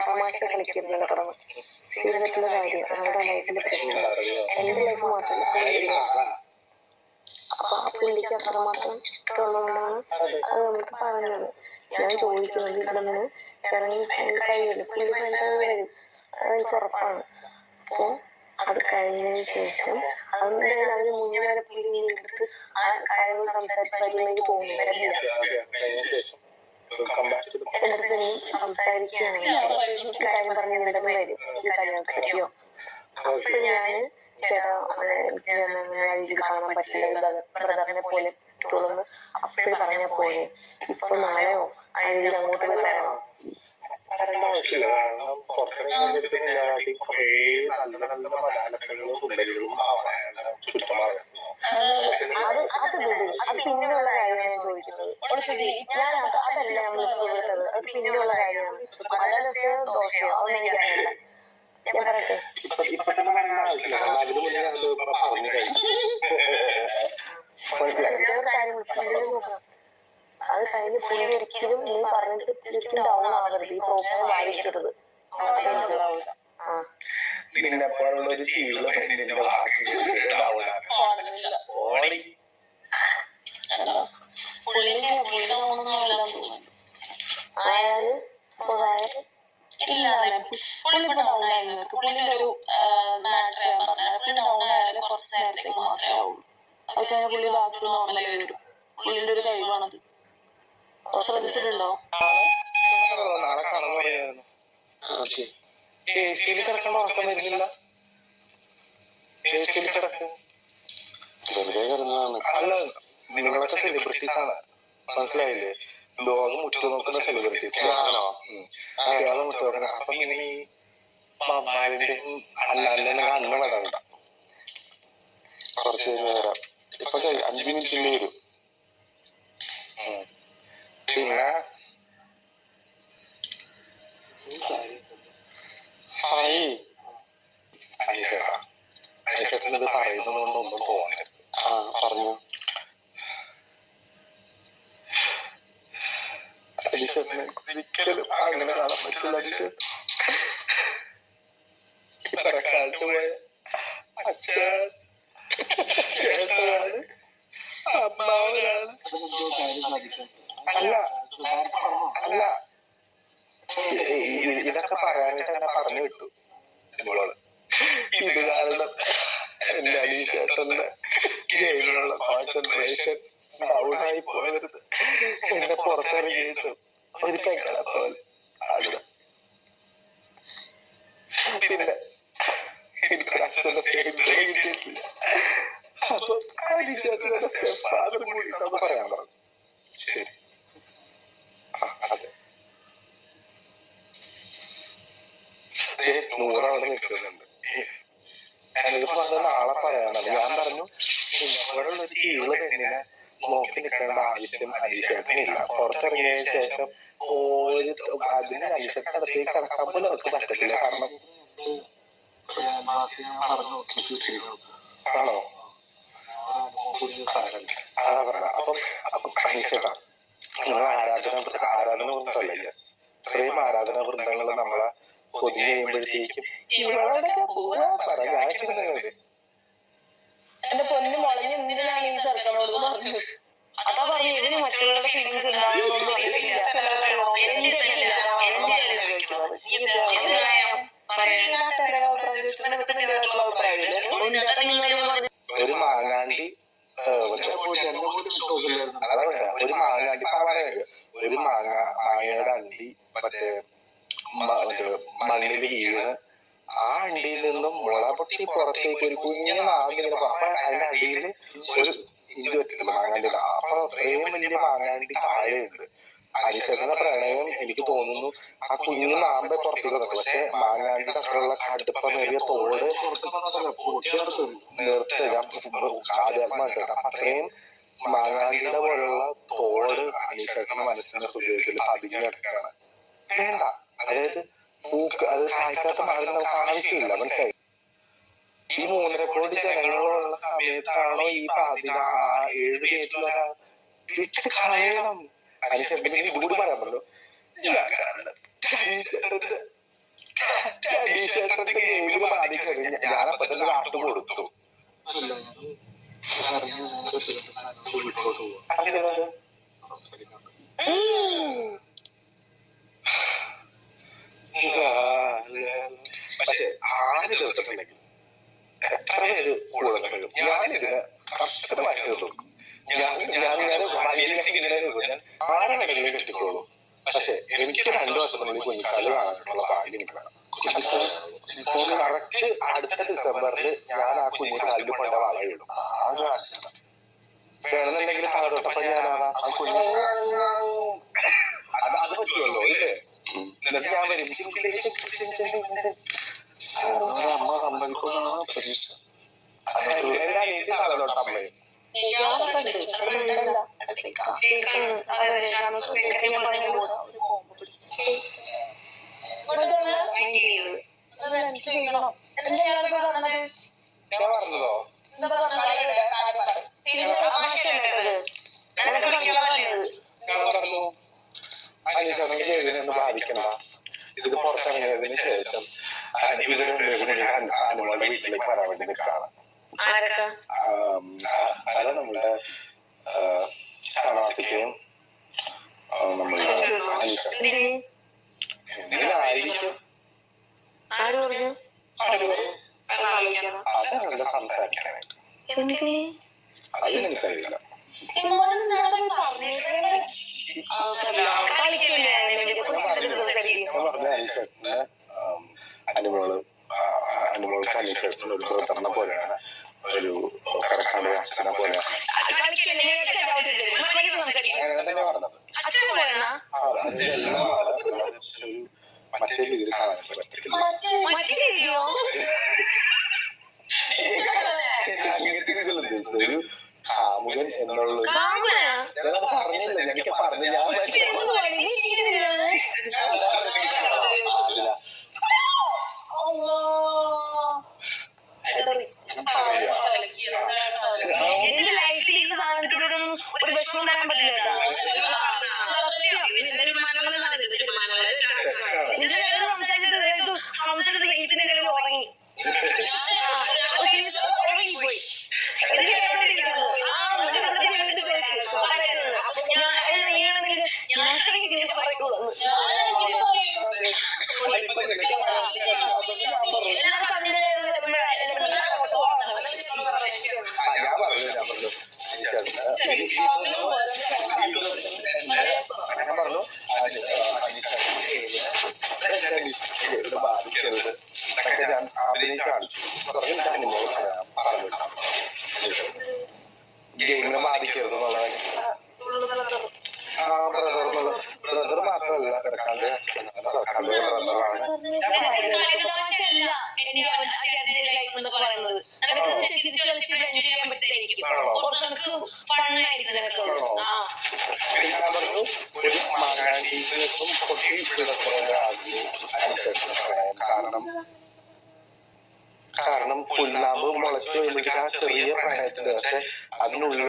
തമാശ കളിക്കുന്നത് പറഞ്ഞു ശീതലത്തിലെ കാര്യം നമ്മുടെ ലൈഫിന്റെ പ്രശ്നം എന്റെ ലൈഫ് മാത്രമല്ല അപ്പൊ ആ. പുള്ളിക്ക് അത്രമാത്രം ഇഷ്ടമുള്ളതുകൊണ്ടാണ് അത് നമുക്ക് പറഞ്ഞത് ഞാൻ ചോദിക്കുന്നത് ഇവിടെ നിന്ന് ഇറങ്ങി ഭയങ്കര വരും അതെനിക്ക് ഉറപ്പാണ്. അപ്പൊ അത് കഴിഞ്ഞതിന് ശേഷം അതെന്തായാലും അതിന് മുന്നേ വരെ പുള്ളി എടുത്ത് ആ കാര്യങ്ങൾ സംസാരിച്ച് വരുന്നെങ്കിൽ തോന്നുന്നു നീ സംസാരിക്കുകയാണെങ്കിൽ ഈ കാര്യം പറഞ്ഞ് എന്തെങ്കിലും വരും. ഈ കല്യാണത്തെ പറ്റിയോ? അപ്പൊ ഞാൻ ചേട്ടാ അങ്ങനെ എനിക്ക് അങ്ങനെ ഇതിൽ കാണാൻ പറ്റില്ല ബ്രദറിനെ പോലെ തുടർന്ന് അപ്പോഴും പറഞ്ഞ പോലെ. ഇപ്പൊ നാളെയോ രീതിയിൽ അങ്ങോട്ട് പറയണോ പറയേണ്ട ആവശ്യമില്ല. കാരണം ഇതിനെല്ലാവരുടെയും കുറേ നല്ല നല്ല മലയാളങ്ങളും അയാളുടെ ചുറ്റുമാണ് അത് അത് വിട്. അത് പിന്നെയുള്ള കാര്യമാണ് ഞാൻ ചോദിക്കുന്നത്. ഞാൻ അത് അതല്ല നമ്മൾ വിളിച്ചത് അത് പിന്നെയുള്ള കാര്യമാണ്. മലയാളത്തിയോ ദോഷയോ അതൊന്നും എനിക്കറിയില്ല. ഞാൻ പറയട്ടെ? ഇപ്പൊ അത് കഴിഞ്ഞ് പുള്ളി ഒരിക്കലും നീ പറഞ്ഞിട്ട് ഒരിക്കലും ഡൗൺ ആവരുത്. ഈ പ്രോഗ്രാം വായിക്കരുത് ആ. നിന്നെ പോലുള്ള ഒരു ചീള്ള പെണ്ണിന്റെ വാക്ക് ഓടി. പുള്ളിന്റെ പുള്ളിയുടെ ഓണൊന്നും അല്ലാന്ന് തോന്നുന്നു. ആയാലും പോയാലും ഇല്ല അല്ലെ. പുള്ളി ഇപ്പൊ ഡൗൺ ആയി നിൽക്ക്. പുള്ളിന്റെ ഒരു മാറ്റർ ഞാൻ പുള്ളി ഡൗൺ ആയാലും കുറച്ച് നേരത്തേക്ക് മാത്രമേ ആവുള്ളൂ. അത് കഴിഞ്ഞ പുള്ളി ബാക്കി നോർമലായി വരും. പുള്ളിന്റെ ഒരു കഴിവാണത്. ശ്രദ്ധിച്ചിട്ടുണ്ടോ? നാളെ കാണാൻ പറയായിരുന്നു അല്ല സെലിബ്രിറ്റീസ് ആണ്. മനസ്സിലായില്ലേ? നോക്കുന്ന സെലിബ്രിറ്റീസ് ആണോ കുറച്ച് വരാം ഇപ്പൊ അഞ്ചു മിനിറ്റിൽ വരും. പിന്നെ ഹായ് അനീഷേട്ടാ അനീഷേട്ടൻ ഇത് പറയുന്നതുകൊണ്ടൊന്നും തോന്നരുത് ആ പറഞ്ഞു അനീഷേട്ടനെ ഒരിക്കലും അങ്ങനെ കാണാൻ പറ്റില്ല അനീഷേട്ടൻ ഇപ്പറക്കാലത്ത് പോയ അച്ഛൻ ചേട്ടനാണ് അമ്മാവനാണ് അല്ല അല്ല. ഇതൊക്കെ പറയാനായിട്ട് എന്നെ പറഞ്ഞു വിട്ടു. ഇവളോട്. ഇത് കാരണം എന്റെ അനീഷേട്ടന്റെ ഗെയിമിലുള്ള കോൺസെൻട്രേഷൻ ഡൗണായി പോകരുത്. എന്നെ പുറത്തിറങ്ങിയിട്ട് ഒരു പെങ്ങളെ പോലെ ആടുക. പിന്നെ എനിക്ക് അച്ഛന്റെ അപ്പൊ അനീഷേട്ടന്റെ പറയാൻ പറഞ്ഞു ശരി ആ അതെ ദേ, നൂറ് അവിടെ നിൽക്കുന്നുണ്ട് ഞാനിത് പറഞ്ഞത് നാളെ പറയാനാണ് ഞാൻ പറഞ്ഞു നിങ്ങളോടുള്ള ഒരു ചീള പെണ്ണിനെ നോക്കി നിൽക്കേണ്ട ആവശ്യം അനീഷേട്ടനില്ല പുറത്തിറങ്ങിയതിനു ശേഷം ഒരു അതിന് അനീഷേട്ടൻ അടുത്തേക്ക് കടക്കാൻ പോലും അവർക്ക് പറ്റത്തില്ല. കാരണം ആണോ? അതാ പറഞ്ഞ അപ്പം അപ്പം അനീഷേട്ടാ നിങ്ങൾ ആരാധന ആരാധന വൃന്ദമല്ലേ? യെസ് ഇത്രയും ആരാധന വൃന്ദങ്ങൾ നമ്മളെ പൊതിഞ്ഞ് കഴിയുമ്പോഴത്തേക്കും ഇവളോടൊക്കെ പോവാ പറ ഞാനൊക്കെ ഇരുന്നില്ലേ എന്റെ പൊന്നു മുളഞ്ഞ് എന്തിനാണ് ഈ ചെറുക്കനോട് പറഞ്ഞത് അതാ പറഞ്ഞു ഇതിന് മറ്റുള്ളവരുടെ ഫീലിങ്സ് എന്താണെന്നൊന്നും അറിയില്ല എന്റെ ഇല്ല, എന്റെ ആണ് ചോദിക്കുന്നത്. നീ എന്താ അഭിപ്രായം? പറയുന്നത് നാട്ടുകാരുടെ അഭിപ്രായം ചോദിച്ചിട്ട് നിനക്ക് നിന്റേതായിട്ടുള്ള അഭിപ്രായമില്ലേ? ഉണ്ട്. അപ്പൊ നിന്നോട് ഞാൻ പറഞ്ഞു. ഒരു മാങ്ങാണ്ടി ഒരു മാങ്ങാണ്ടി പറയാ ഒരു മാങ്ങ മാങ്ങയുടെ അണ്ടി മറ്റേ മണ്ണിൽ വീണ് ആ അണ്ടിയിൽ നിന്നും മുള പൊട്ടി പുറത്തേക്ക് ഒരു കുഞ്ഞു നാടിങ്ങനെ അപ്പൊ അതിന്റെ അടിയിൽ ഒരു വലിയ മാങ്ങാണ്ടി താഴെയുണ്ട്. അരിശേഖരന്റെ പ്രണയം എനിക്ക് തോന്നുന്നു ആ കുഞ്ഞിന് നാമ്പെ പുറത്തേക്ക് വന്നു പക്ഷെ മാങ്ങാണ്ടി അത്രയുള്ള കടുപ്പമേറിയ തോട് നിർത്ത് ആദ്യമായിട്ട് അപ്പൊ അത്രയും മാങ്ങാണ്ടിയുടെ പോലുള്ള തോട് അനീഷേട്ടന്റെ മനസ്സിന്റെ ഹൃദയത്തിൽ പതിഞ്ഞു കിടക്കുകയാണ്. വേണ്ട. അതായത് പൂക്ക് അത് കായ്ക്കാത്ത മാറി നമുക്ക് ആവശ്യമില്ല. മനസ്സിലായി? ഈ മൂന്നര കോടി ജനങ്ങളുള്ള സമയത്താണോ ഈ പതിനാ ഏഴ് പേരിൽ ഒരാൾ വിട്ട് കളയണം ഗെയിമിന് ബാധിക്കരുത് ഞാൻ അപ്പൊ തന്നെ കാട്ട് കൊടുത്തു. പക്ഷെ ആര് തീർത്തിട്ടുണ്ടെങ്കിൽ എത്ര പേര് കൂടെ കഴിയും ഞാനിതിന് കർശനമായിട്ട് തീർക്കും ഇങ്ങനെ കെട്ടിക്കോളൂ പക്ഷെ എനിക്ക് രണ്ടു വർഷത്തിനുള്ളിൽ കുഞ്ഞിക്കാൽ കാണാനുള്ള ഭാഗ്യം എനിക്ക് വേണം. കറക്റ്റ് അടുത്ത ഡിസംബറിൽ ഞാൻ ആ കുഞ്ഞിക്കാലിൽ കൊണ്ട് വളയിടും ആകെ ആശ്ചര്യം. വേണമെന്നുണ്ടെങ്കിൽ താഴോട്ടപ്പം ഞാനാവാം ആ കുഞ്ഞു അത് അത് പറ്റുമല്ലോ ഇല്ലേ എന്നിട്ട് ഞാൻ വരും. അമ്മ സമ്മതിക്കുമെന്നാണ് പ്രതീക്ഷ. താഴോട്ടമ്മയും എനിക്ക് ചെയ്യണം എന്താ ഇയാളെ പോയി പറഞ്ഞത് ഞാൻ പറഞ്ഞതോ എന്താ പറഞ്ഞത് സീരിയസ് ഞാൻ പറഞ്ഞു അനീഷാണെങ്കിൽ ഇതിനൊന്നും ബാധിക്കണ്ട ഇത് പുറത്തിറങ്ങിയതിന് ശേഷം അനി- ഇവർ രണ്ടുപേരും അന- അനുമോളുടെ വീട്ടിലേക്ക് വരാൻ വേണ്ടി നിൽക്കാണ് ആരൊക്കെ ആം, ആ- അത് നമ്മുടെ ആ, ഷാനവാസിക്കയും എന്തിന് എന്തിനായിരിക്കും ആര് പറഞ്ഞു? അതല്ല സംസാരിക്കാനായിട്ട് അനുമോൾ അനുമോൾക്ക് അനീഷേട്ടന് ഒരു ബ്രദറിനെ പോലെയാണ്. ഒരു അച്ഛനെ പോലെയാണ് ഒരു മറ്റേ രീതിയിൽ കാണാൻ പറ്റത്തില്ല അങ്ങനത്തെ രീതിയിൽ ഉദ്ദേശിച്ചത് ഒരു കാമുകൻ എന്നുള്ള പറഞ്ഞില്ല. എനിക്ക് പറഞ്ഞു ഞാൻ tener el ബാധിക്കരുത് എന്നുള്ളതാണ് ആ ബ്രദർ ബ്രദർ മാത്രമല്ല കിടക്കാണ്ട് കിടക്കാണ്ട് ബ്രദറാണ് പിന്നെ ഒരു പൊട്ടി പറയാം കാരണം കാരണം പുല്ലാമ്പ് മുളച്ചു വരുമ്പോഴേക്കും ആ ചെറിയ പ്രണയത്തിന്റെ പക്ഷെ അതിനുള്ളിൽ